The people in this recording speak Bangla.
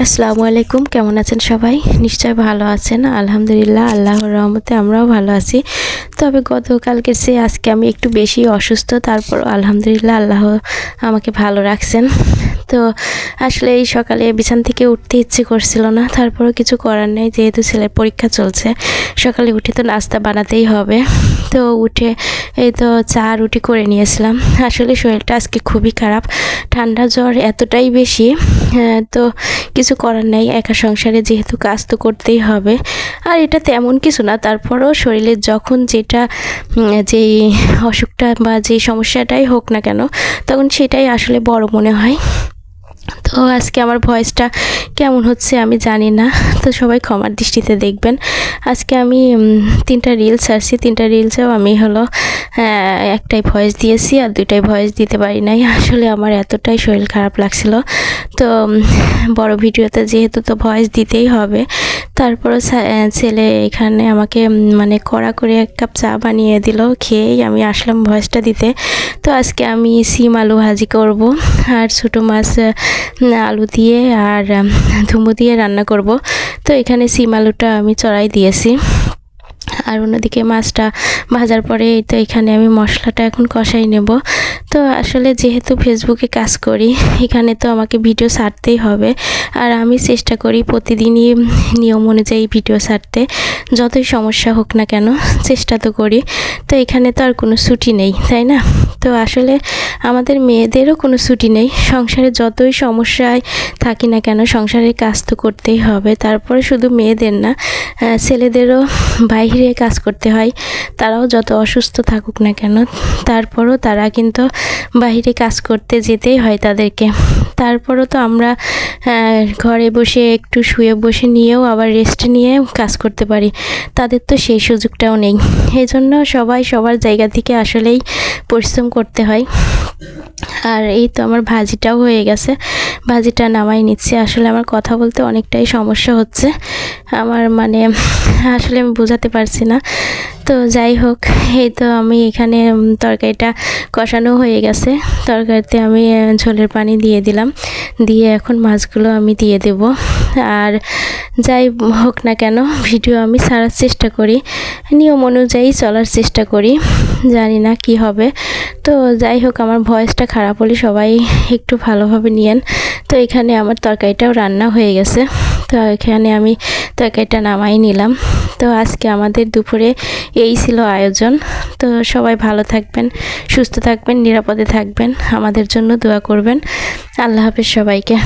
আসসালামু আলাইকুম, কেমন আছেন সবাই? নিশ্চয় ভালো আছেন। আলহামদুলিল্লাহ, আল্লাহর রহমতে আমরাও ভালো আছি। তবে গতকালকের চেয়ে আজকে আমি একটু বেশি অসুস্থ, তারপর আলহামদুলিল্লাহ আল্লাহ আমাকে ভালো রাখছেন। তো আসলে এই সকালে বিছান থেকে উঠতে ইচ্ছে করছিল না, তারপরও কিছু করার নেই, যেহেতু ছেলের পরীক্ষা চলছে। সকালে উঠে তো নাস্তা বানাতেই হবে। তো উঠে এই তো চা রুটি করে নিয়েছিলাম। আসলে শরীরটা আজকে খুবই খারাপ। ঠান্ডা জ্বর এতটাই বেশি হ্যাঁ, তো কিছু করার নেই। একা সংসারে যেহেতু কাজ তো করতেই হবে। আর এটা তেমন কিছু না তারপরও শরীরের যখন যেটা যেই অসুখটা বা যেই সমস্যাটাই হোক না কেন তখন সেটাই আসলে বড় মনে হয়। তো আজকে আমার ভয়েসটা কেমন হচ্ছে আমি জানি না, তো সবাই ক্ষমার দৃষ্টিতে দেখবেন। আজকে আমি তিনটা রিলস আসছি, তিনটা রিলসেও আমি হলো একটাই ভয়েস দিয়েছি আর দুইটাই ভয়েস দিতে পারি নাই। আসলে আমার এতটাই শরীর খারাপ লাগছিল। তো বড় ভিডিওতে যেহেতু তো ভয়েস দিতেই হবে আহ, ছেলে এখানে আমাকে মানে কড়া করে এক কাপ চা বানিয়ে দিল খেয়েই আমি আসলাম ভয়েসটা দিতে। তো আজকে আমি সিম আলু ভাজি করব আর ছোটো মাছ আলু দিয়ে আর ধুমু দিয়ে রান্না করব। তো এখানে সিম আলুটা আমি চড়াই দিয়েছি। আর অন্যদিকে মাছটা ভাজার পরে তো এখানে আমি মশলাটা এখন কষাই নেব। তো আসলে যেহেতু ফেসবুকে কাজ করি, এখানে তো আমাকে ভিডিও ছাড়তেই হবে। আর আমি চেষ্টা করি প্রতিদিনই নিয়ম অনুযায়ী ভিডিও ছাড়তে। যতই সমস্যা হোক না কেন, চেষ্টা তো করি। তো এখানে তো আর কোনো ছুটি নেই, তাই না? তো আসলে আমাদের মেয়েদেরও কোনো ছুটি নেই। সংসারে যতই সমস্যায় থাকি না কেন সংসারের কাজ তো করতেই হবে। তারপরে শুধু মেয়েদের না ছেলেদেরও বাইরে কাজ করতে হয়। তারাও যত অসুস্থ থাকুক না কেন, তারপরও তারা কিন্তু বাইরে কাজ করতে যেতেই হয় তাদেরকে। তারপরও তো আমরা ঘরে বসে একটু শুয়ে বসে নিয়েও আবার রেস্ট নিয়ে কাজ করতে পারি। তাদের তো সেই সুযোগটাও নেই। এই জন্য সবাই সবার জায়গা থেকে আসলেই পরিশ্রম করতে হয়। আর এই তো আমার ভাজিটাও হয়ে গেছে। ভাজিটা নামাই নিচ্ছি। আসলে আমার কথা বলতে অনেকটাই সমস্যা হচ্ছে। আমার মানে আসলে আমি বোঝাতে পারছি না। তো যাই হোক, এই তো আমি এখানে তরকারিটা কষানো হয়ে গেছে। তরকারিতে আমি ঝোলের পানি দিয়ে দিলাম। দিয়ে এখন মাছগুলো আমি দিয়ে দেব। আর যাই হোক না কেন, ভিডিও আমি ছাড়ার চেষ্টা করি। নিয়ম অনুযায়ী চলার চেষ্টা করি। জানি না কি হবে। তো যাই হোক, আমার ভয়েসটা খারাপ হলে সবাই একটু ভালোভাবে নিয়েন। তো এখানে আমার তরকারিটাও রান্না হয়ে গেছে। তো এখানে আমি তরকারিটা নামাই নিলাম। তো আজকে আমাদের দুপুরে এই ছিল আয়োজন। তো সবাই ভালো থাকবেন, সুস্থ থাকবেন, নিরাপদে থাকবেন। আমাদের জন্য দোয়া করবেন। আল্লাহ হাফেজ সবাইকে।